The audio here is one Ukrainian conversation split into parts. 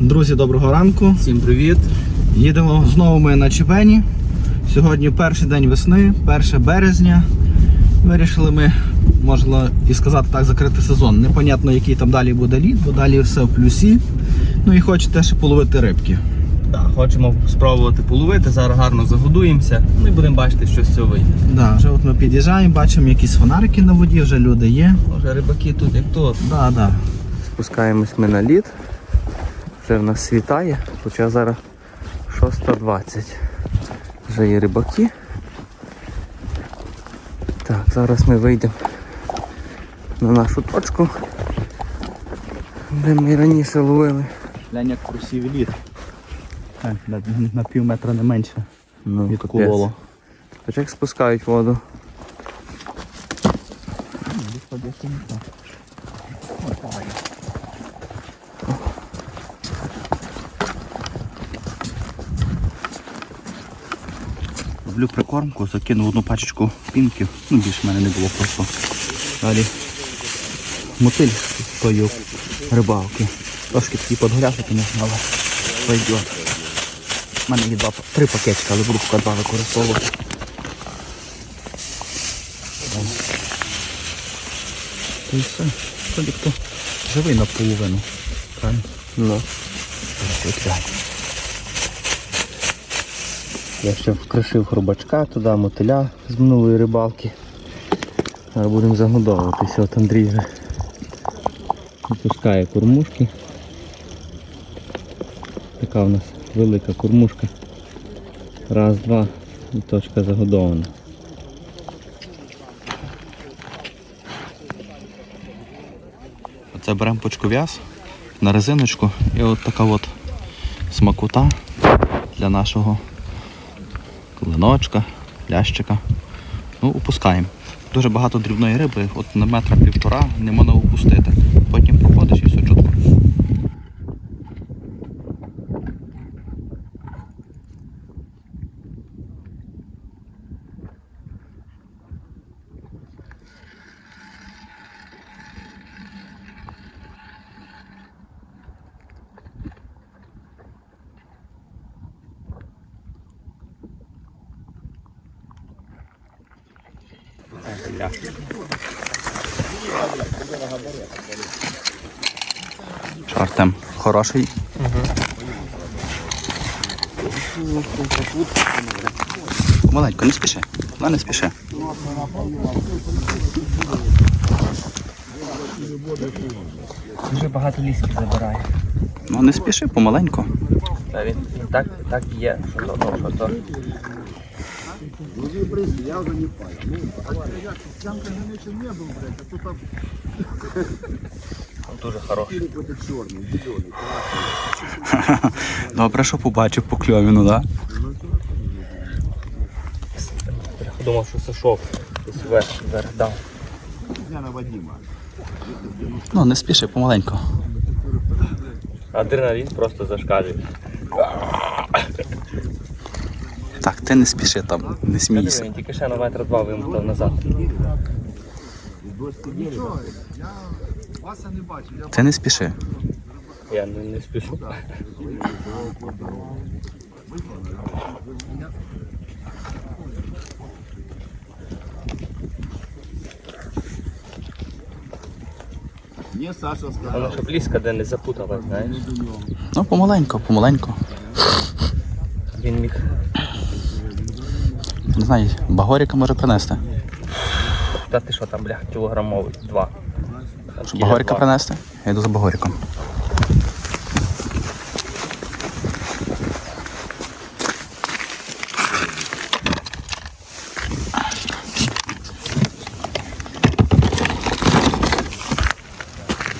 Друзі, доброго ранку. Всім привіт! Їдемо знову ми на Чебені. Сьогодні перший день весни, 1 березня. Вирішили ми, можна і сказати так, закрити сезон. Непонятно, який там далі буде лід, бо далі все в плюсі. Ну і хочете ще половити рибки. Да, хочемо спробувати половити, зараз гарно загодуємося, ну і будемо бачити, що з цього вийде. Да, вже от ми під'їжджаємо, бачимо якісь фонарики на воді, вже люди є. Може рибаки тут як тут. Да, да. Спускаємось ми на лід. Вже в нас світає, хоча зараз 6.20. Вже є рибаки. Так, зараз ми вийдемо на нашу точку, де ми раніше ловили. Глянь, як красивий лід. Так, на, на пів метра не менше Ну, від кулолу. Хоч як спускають воду. Роблю прикормку, закинув одну пачечку пінків, ну більше в мене не було просто. Далі мотиль з тої рибалки. Трошки такий подгорячий, звісно, але пойдет. У мене є два, три пакетика, але буду поки два використовувати. Та і все. Тоді хто живий наполовину. Правильно? Ну. Так. Я ще вкришив хробачка туди, мотиля з минулої рибалки. Зараз будемо загодовуватися. От Андрій вже випускає кормушки. Така у нас велика кормушка. Раз, два і точка загодована. Оце беремо почков'яз на резиночку і от така от смакота для нашого клиночка, лящика. Ну, опускаємо. Дуже багато дрібної риби, от на метра півтора не можна опустити. Потім проходиш і все чітко. Що, Артем, хороший. Маленько, не спіши. Ну, не спіши. Дуже багато лісків забирає. Ну не спіши, помаленьку. Та він, він так, так є, що то, ну, що то. Он дуже хороший. Добре, що побачив по кльові, ну да? Я думав, що сошов. Десь вверх, вверх дав. Ну, не спіши, помаленьку. Адреналін просто зашкалює. Так, ти не спіши там, не смійся. Він тільки ще на метр два вимотав назад. Ти не спіши. Я не, не спішу. Мне Саша сказал, Воно щоб ліска де не запуталась, знаєш. Ну, помаленьку, помаленьку. Він міг. Не знаю, багоріка може принести. Та ти що там, бля, кілограмовий, два. Там Що кіля багоріка два. принести? Я йду за багоріком.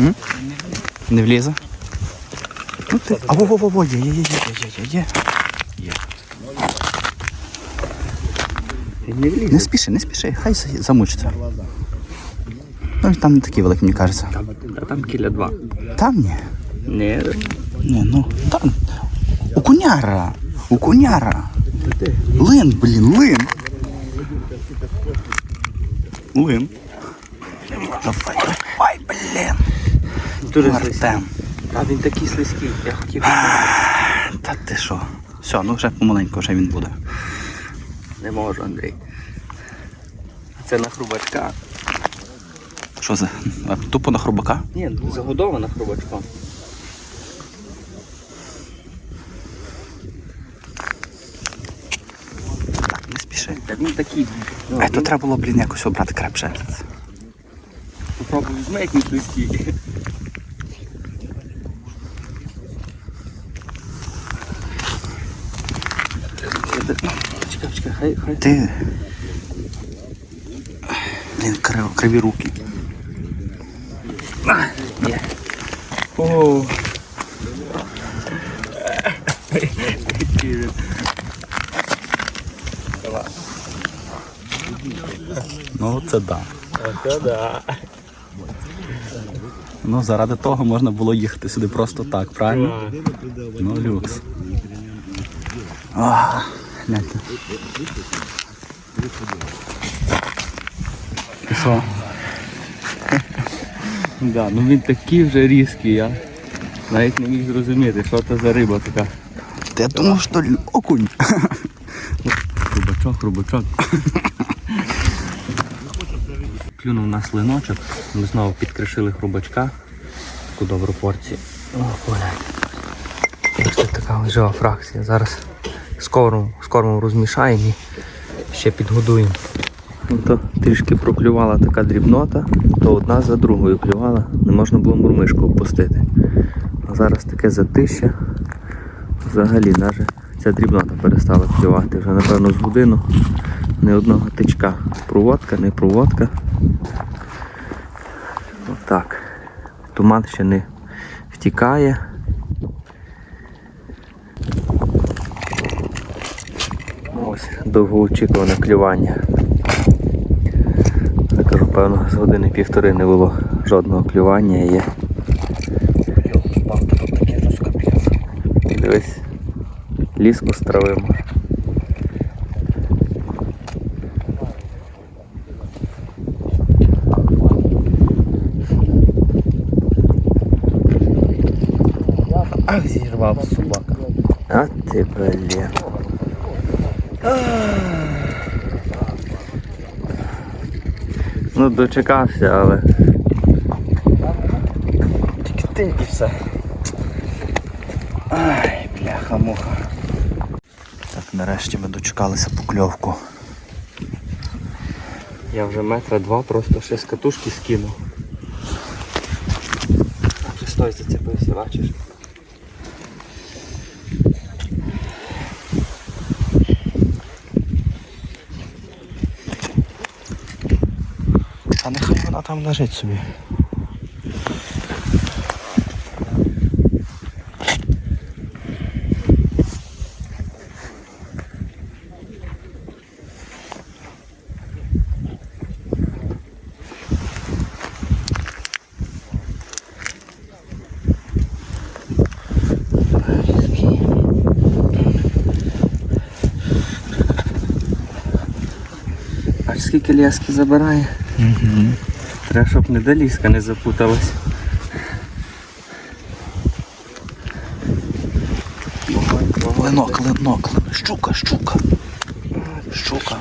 М? Не влізе? Ну ти. А во во во во є, є, є, є, є, є, Є. Не спіши, не спіши, хай замучиться. Ну, там не такі великі, мені кажеться. Та там кіля два. Там ні. Ні, Ні, ну там. У коняра. У коняра. Лин, блін, лин. Лин. Давай, давай, блін. дуже Артем. А він такий слизький, я хотів. Та ти що? Все, ну вже помаленьку вже він буде. Не можу, Андрій. Це на хрубачка. Що за? Тупо на хробака? Ні, загодована хрубачком. Не спіши. Та він такий. Ну, А то він- треба було, блін, якось обрати крепше. Попробуй візьми якийсь слизький. Хай, хай. Ти. Блін, крив, криві руки. Є. О. Ну це да. Оце да. Ну заради того можна було їхати сюди просто так, правильно? Ну люкс. А, гляньте. Що? Да, ну він такий вже різкий, я навіть не міг зрозуміти, що це за риба така. Та я думав, що окунь. Хрубачок, хрубачок. Клюнув нас линочок, ми знову підкришили хрубачка. Таку добру порцію. О, поля. Ось така лежава фракція. Зараз з кормом, розмішаємо і ще підгодуємо. Ну, то трішки проклювала така дрібнота, то одна за другою клювала, не можна було мурмишку опустити. А зараз таке затища. Взагалі навіть ця дрібнота перестала клювати. Вже напевно з годину ні одного тичка. Проводка, не проводка. Отак. Туман ще не втікає. Ось довгоочікуване клювання. Я кажу, певно, з години півтори не було жодного клювання і є. Дивись, ліску стравимо. Ах, зірвав собака. А ти, блін. Ну, дочекався, але. Тільки ти і все. Ай, бляха-муха. Так, нарешті ми дочекалися покльовку. Я вже метра два просто ще з катушки скинув. А стой зацепився, бачиш? А там лежить собі. Скільки лески забирає. Угу. Треба, щоб не ліска не запуталась. Клинок, клинок, щука, щука. Щука.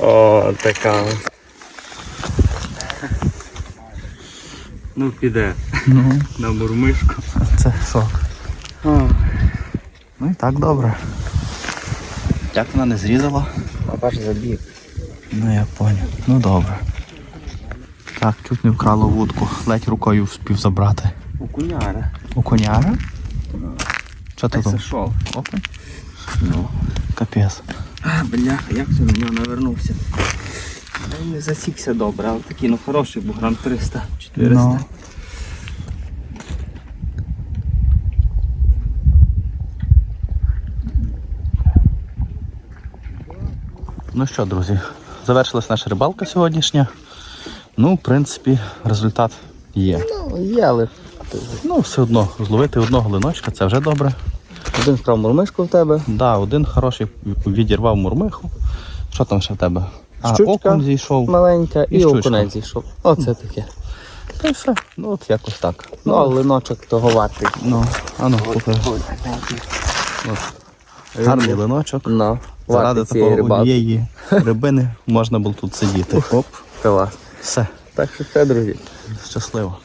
О, така. Ну піде Ну, на мурмишку. це сок. Ну і так добре. Як вона не зрізала? А бач забіг. Ну я поняв. Ну добре. Так, чуть не вкрало вудку. Ледь рукою вспів забрати. Окуняра. У коняра? Що ти там? Зайшов. Окунь? Ну. Капець. А, бляха, як це на нього навернувся? Не засікся добре, але такий, ну хороший був грам 300, 400. Ну. Що, друзі, завершилась наша рибалка сьогоднішня. Ну, в принципі, результат є. Ну, є, але Ну, все одно, зловити одного линочка це вже добре. один вкрав мурмишку в тебе. Да, один хороший відірвав мурмиху. Що там ще в тебе? А щучка окунь зійшов. маленька і, І окунець зійшов. Оце таке. Та й все. Ну от якось так. Ну, а линочок того вартий. Ну, а ну, покажи. Гарний линочок. No. Заради такого однієї рибини можна було тут сидіти. Оп, Клас. все, Так що все, друзі. щасливо.